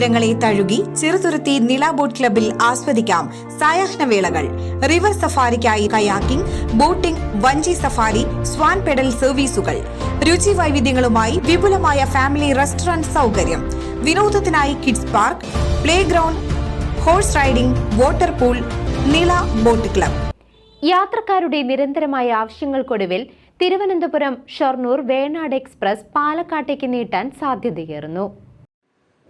തീരങ്ങളെ തഴുകി ചെറുതുരുത്തി നില ബോട്ട് ക്ലബിൽ ആസ്വദിക്കാം സായാഹ്നവേളകൾ റിവർ സഫാരിക്കായി കയാക്കിംഗ് ബോട്ടിംഗ് വഞ്ചി സഫാരി സ്വാൻ പെഡൽ സർവീസുകൾ. രുചി വൈവിധ്യങ്ങളുമായി വിപുലമായ ഫാമിലി റെസ്റ്റോറന്റ് സൗകര്യം. വിനോദത്തിനായി kids park play ground horse riding water pool Nila boat club. യാത്രക്കാരുടെ നിരന്തരമായ ആവശ്യങ്ങൾക്കൊടുവിൽ തിരുവനന്തപുരം ഷൊർണൂർ വേണാട് എക്സ്പ്രസ് പാലക്കാട്ടേക്ക് നീട്ടാൻ സാധ്യതയേറുന്നു.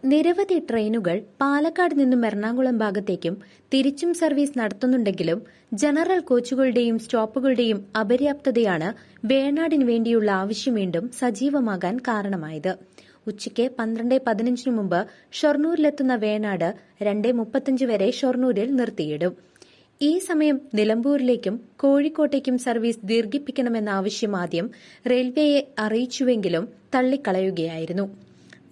നിരവധി ട്രെയിനുകൾ പാലക്കാട് നിന്നും എറണാകുളം ഭാഗത്തേക്കും തിരിച്ചും സർവീസ് നടത്തുന്നുണ്ടെങ്കിലും ജനറൽ കോച്ചുകളുടെയും സ്റ്റോപ്പുകളുടെയും അപര്യാപ്തതയാണ് വേണാടിന് വേണ്ടിയുള്ള ആവശ്യം വീണ്ടും സജീവമാകാൻ കാരണമായത്. ഉച്ചയ്ക്ക് പന്ത്രണ്ട് പതിനഞ്ചിനു മുമ്പ് ഷൊർണൂരിലെത്തുന്ന വേണാട് രണ്ട് മുപ്പത്തഞ്ച് വരെ ഷൊർണൂരിൽ നിർത്തിയിടും. ഈ സമയം നിലമ്പൂരിലേക്കും കോഴിക്കോട്ടേക്കും സർവീസ് ദീർഘിപ്പിക്കണമെന്ന ആവശ്യം ആദ്യം റെയിൽവേയെ അറിയിച്ചുവെങ്കിലും തള്ളിക്കളയുകയായിരുന്നു.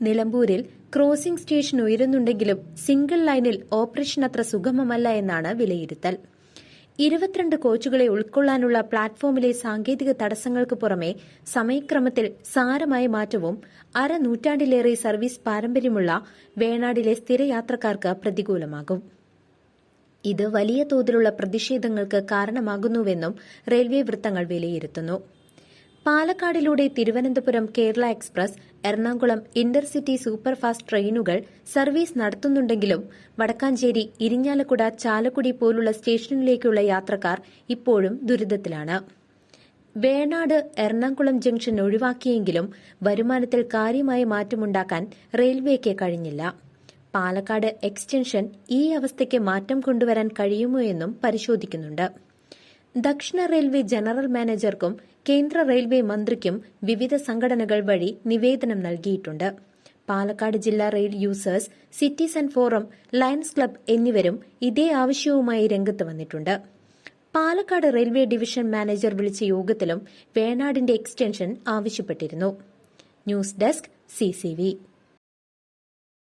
നിലമ്പൂരിൽ ക്രോസിംഗ് സ്റ്റേഷൻ ഉയരുന്നുണ്ടെങ്കിലും സിംഗിൾ ലൈനിൽ ഓപ്പറേഷൻ അത്ര സുഗമമല്ല എന്നാണ് വിലയിരുത്തൽ. ഇരുപത്തിരണ്ട് കോച്ചുകളെ ഉൾക്കൊള്ളാനുള്ള പ്ലാറ്റ്ഫോമിലെ സാങ്കേതിക തടസ്സങ്ങൾക്ക് പുറമെ സമയക്രമത്തിൽ സാരമായ മാറ്റവും അര നൂറ്റാണ്ടിലേറെ സർവീസ് പാരമ്പര്യമുള്ള വേണാടിലെ സ്ഥിരയാത്രക്കാർക്ക് പ്രതികൂലമാകും. ഇത് വലിയ തോതിലുള്ള പ്രതിഷേധങ്ങൾക്ക് കാരണമാകുന്നുവെന്നും റെയിൽവേ വൃത്തങ്ങൾ വിലയിരുത്തുന്നു. പാലക്കാടിലൂടെ Thiruvananthapuram Kerala express Ernakulam intercity superfast ട്രെയിനുകൾ സർവീസ് നടത്തുന്നുണ്ടെങ്കിലും വടക്കാഞ്ചേരി ഇരിഞ്ഞാലക്കുട ചാലക്കുടി പോലുള്ള സ്റ്റേഷനിലേക്കുള്ള യാത്രക്കാർ ഇപ്പോഴും ദുരിതത്തിലാണ്. വേണാട് എറണാകുളം ജംഗ്ഷൻ ഒഴിവാക്കിയെങ്കിലും വരുമാനത്തിൽ കാര്യമായ മാറ്റമുണ്ടാക്കാൻ റെയിൽവേക്ക് കഴിഞ്ഞില്ല. പാലക്കാട് എക്സ്റ്റൻഷൻ ഈ അവസ്ഥയ്ക്ക് മാറ്റം കൊണ്ടുവരാൻ കഴിയുമോ എന്നും പരിശോധിക്കുന്നുണ്ട്. ദക്ഷിണ റെയിൽവേ ജനറൽ മാനേജർക്കും കേന്ദ്ര റെയിൽവേ മന്ത്രിക്കും വിവിധ സംഘടനകൾ വഴി നിവേദനം നൽകിയിട്ടുണ്ട്. പാലക്കാട് ജില്ലാ rail users citizen forum lions club എന്നിവരും ഇതേ ആവശ്യവുമായി രംഗത്ത് വന്നിട്ടുണ്ട്. പാലക്കാട് റെയിൽവേ ഡിവിഷൻ മാനേജർ വിളിച്ച യോഗത്തിലും വേണാടിന്റെ എക്സ്റ്റൻഷൻ ആവശ്യപ്പെട്ടിരുന്നു. News desk CCV